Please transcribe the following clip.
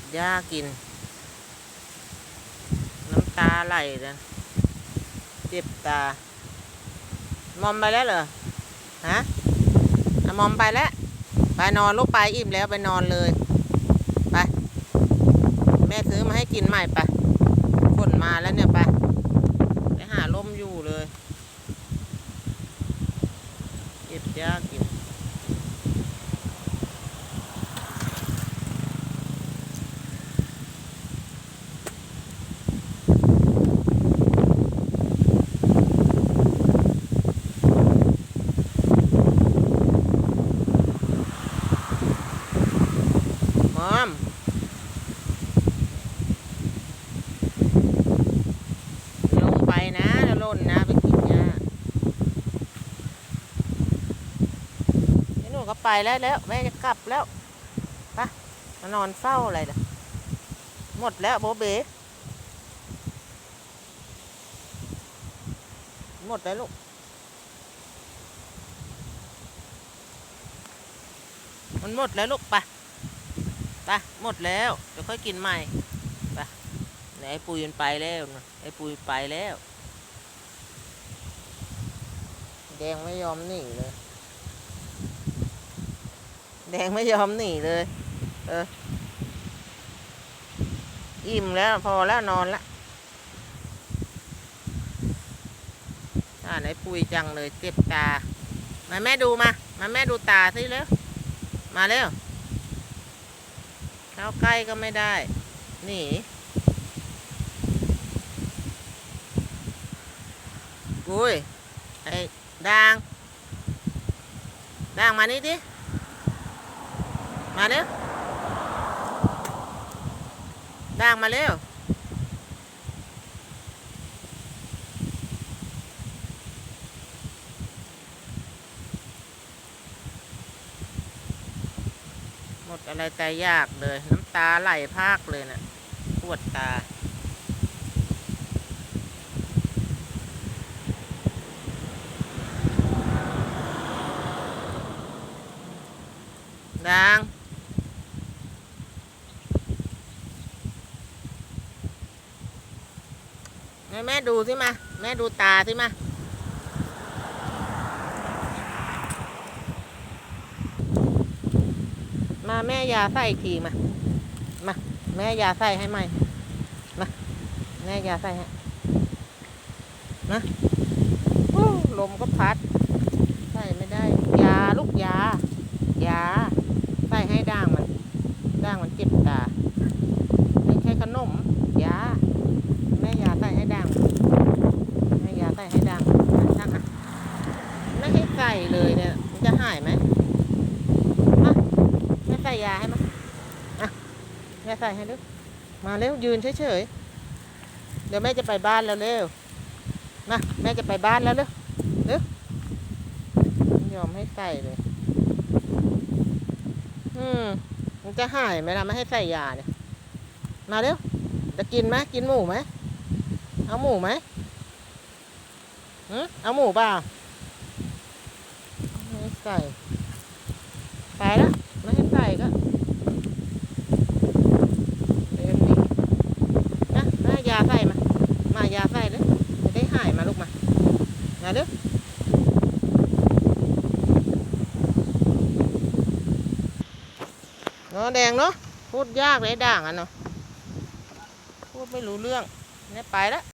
บหญ้ากิน น้ำตาไหลนะเจ็บตา มอมไปแล้วเหรอฮะอะมอมไปแล้ว ไปนอนลูกไปอิ่มแล้วไปนอนเลย ไป แม่ซื้อมาให้กินใหม่ไปฝนมาแล้วเนี่ยไป ไปหาล่มอยู่เลย เก็บยากกิน มอมลงไปนะแล้วล่นนะไปกินหญ้าไอ้หนูก็ไปแล้วแล้วแม่จะกลับแล้วไปมานอนเฝ้าอะไรล่ะ หมดแล้วโบเบหมดแล้วลูกมันหมดแล้วลูกไป ไปหมดแล้วเดี๋ยวค่อยกินใหม่ไปไหนไอ้ปุยมันไปแล้วนะไอ้ปุยไปแล้ว แดงไม่ยอมหนีเลย แดงไม่ยอมหนีเลย เอออิ่มแล้วพอแล้วนอนละอ่าไหนปุยจังเลยเจ็บตา มาแม่ดูมา มาแม่ดูตาสิเร็วมาเร็ว เข้าใกล้ก็ไม่ได้ หนีอุ้ย ไอ้ด่างด่างมานี่ดิ มาเร็วด่างมาเร็ว หมดอะไรแต่ยากเลย น้ำตาไหลพากเลยนะ่ะปวดตา ดังแม่แม่ดูสิมา แม่ดูตาสิมา มาแม่ยาใส่อีกทีมา มาแม่ยาใส่ให้ใหม่ มาแม่ยาใส่ให้นะลมก็พัด ใส่ไม่ได้ ยาลูกยา ยา ใส่ให้ด่างมัน ด่างมันเจ็บตา ไม่ใช่ขนม ยา แม่ยาใส่ให้ด่าง แม่ยาใส่ให้ด่างอะช่างอะไม่ให้ใส่เลยเนี่ย มันจะหายไหมมาแม่ใส่ ยาให้มาอะแม่ใส่ให้ดูมาเร็วยืนเฉยๆเดี๋ยวแม่จะไปบ้านแล้วเร็วมาแม่จะไปบ้านแล้วเร็วเร็วยอมให้ใส่เลย อืมมันจะหายไหมล่ะไม่ให้ใส่ยาเนี่ย มาเร็วจะกินไหมกินหมูไหมเอาหมูไหมหืมเอาหมูเปล่าไม่ใส่ ไปแล้วไม่ให้ใส่ก็เดินหนีนะมายาใส่มา มายาใส่เลยจะได้หายมาลูกมา มา เด้อเนาะแดงเนาะพูดยากเลยด่างอะเนาะพูดไม่รู้เรื่องนี่ไปแล้ว